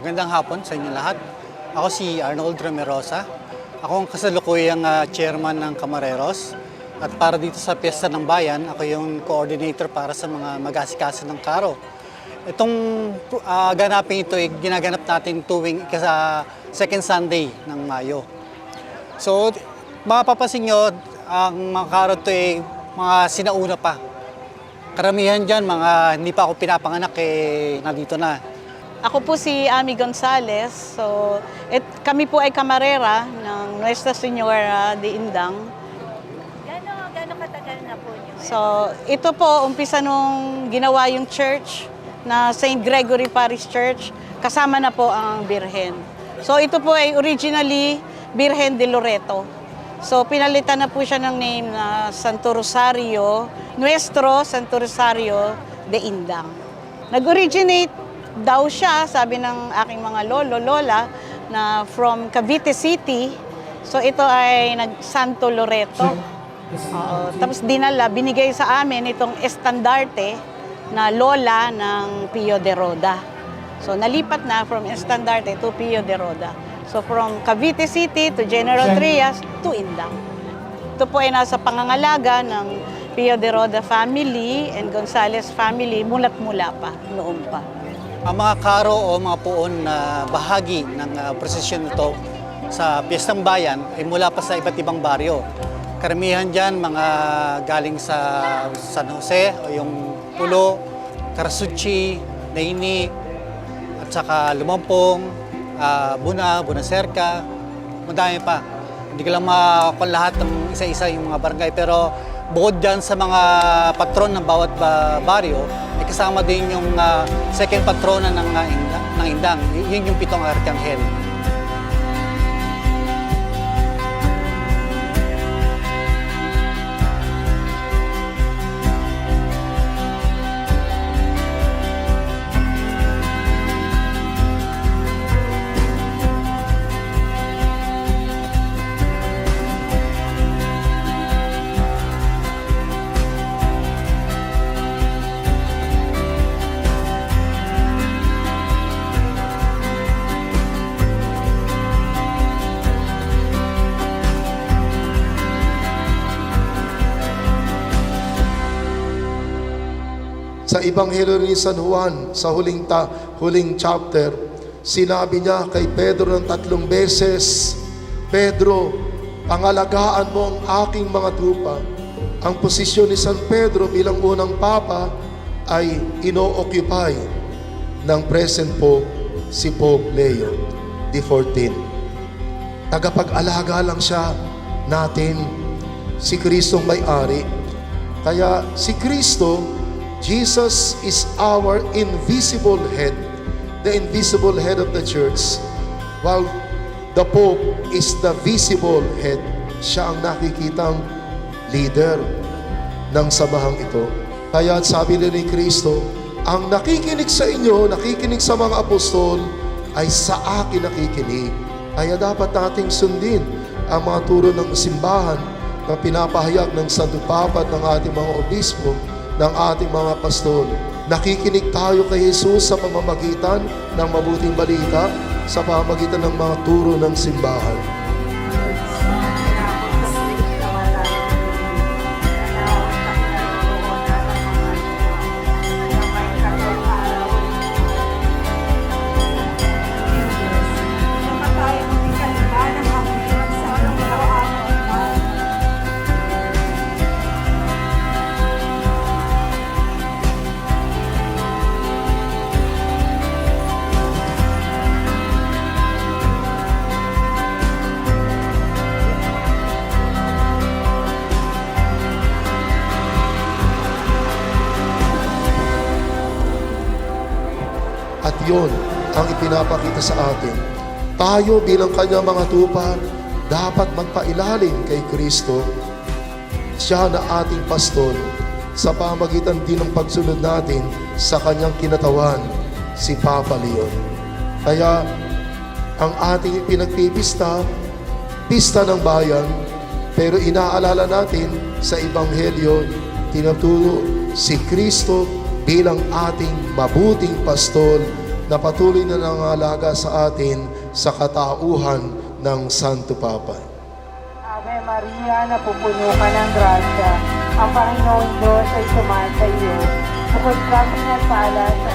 Magandang hapon sa inyo lahat. Ako si Arnold Romerosa. Ako ang kasalukuyang ah, chairman ng Camareros. At para dito sa Piyesta ng Bayan, ako yung coordinator para sa mga mag-asikaso ng karo. Itong ah, ganapin ito ay ginaganap natin tuwing sa second Sunday ng Mayo. So, mapapansin nyo, ang mga karo ito ay mga sinauna pa. Karamihan dyan, mga hindi pa ako pinapanganak, eh, nandito na. Ako po si Ami Gonzales. So, et, kami po ay kamarera ng Nuestra Señora de Indang. Gano'n, gano'n katagal na po niyo? So, ito po, umpisa nung ginawa yung church na St. Gregory Parish Church, kasama na po ang Birhen. So, ito po ay originally Birhen de Loreto. So, pinalitan na po siya ng name na Santo Rosario, Nuestro Santo Rosario de Indang. Nag-originate daw siya, sabi ng aking mga lolo, lola, na from Cavite City. So, ito ay nag Santo Loreto. Oo. Tapos dinala, binigay sa amin itong estandarte na lola ng Pio de Roda. So nalipat na from estandarte to Pio de Roda. So from Cavite City to General Trias to Indang. Ito po ay nasa pangangalaga ng Pio de Roda family and Gonzales family mulat mula pa, noon pa. Ang mga karo o mga puon na bahagi ng uh, prosesyon nito sa Piyestang Bayan ay mula pa sa iba't ibang baryo. Karamihan dyan mga galing sa San Jose o yung Pulo, Karasuchi, Naini, at saka Lumampong, ah, Buna, Bunacerca, madami pa. Hindi ko lang makakuha lahat ng isa-isa yung mga barangay pero bukod dyan sa mga patron ng bawat ba- baryo, ay kasama din yung ah, second patrona ng, ah, Indang, ng Indang. Yun yung pitong arkanghel. Sa Ebanghelyo ni San Juan, sa huling, ta, huling chapter, sinabi niya kay Pedro ng tatlong beses, Pedro, pangalagaan mo ang aking mga tupa. Ang posisyon ni San Pedro bilang unang papa ay ino-occupy ng present Pope, si Pope Leo XIV. Tagapag-alaga lang siya natin, si Kristong may-ari. Kaya si Kristo, Jesus is our invisible head, the invisible head of the church, while the Pope is the visible head. Siya ang nakikitang leader ng samahang ito. Kaya sabi na ni Kristo, ang nakikinig sa inyo, nakikinig sa mga apostol, ay sa akin nakikinig. Kaya dapat nating sundin ang mga turo ng simbahan na pinapahayag ng Santo Papa at ng ating mga obispo, ng ating mga pastol. Nakikinig tayo kay Jesus sa pamamagitan ng mabuting balita, sa pamamagitan ng mga turo ng simbahan. At yon ang ipinapakita sa atin. Tayo bilang kanyang mga tupa, dapat magpailalim kay Kristo. Siya na ating pastol sa pamagitan din ng pagsunod natin sa kanyang kinatawan, si Papa Leon. Kaya ang ating pinagpipista, pista ng bayan, pero inaalala natin sa Ebanghelyo, tinuturo si Kristo bilang ating mabuting pastol na patuloy na nangalaga sa atin sa katauhan ng Santo Papa. Ave Maria, napupuno ka ng grasya. Ang Panginoon Diyos ay sumasa iyo. Bukod ka pinagpala sa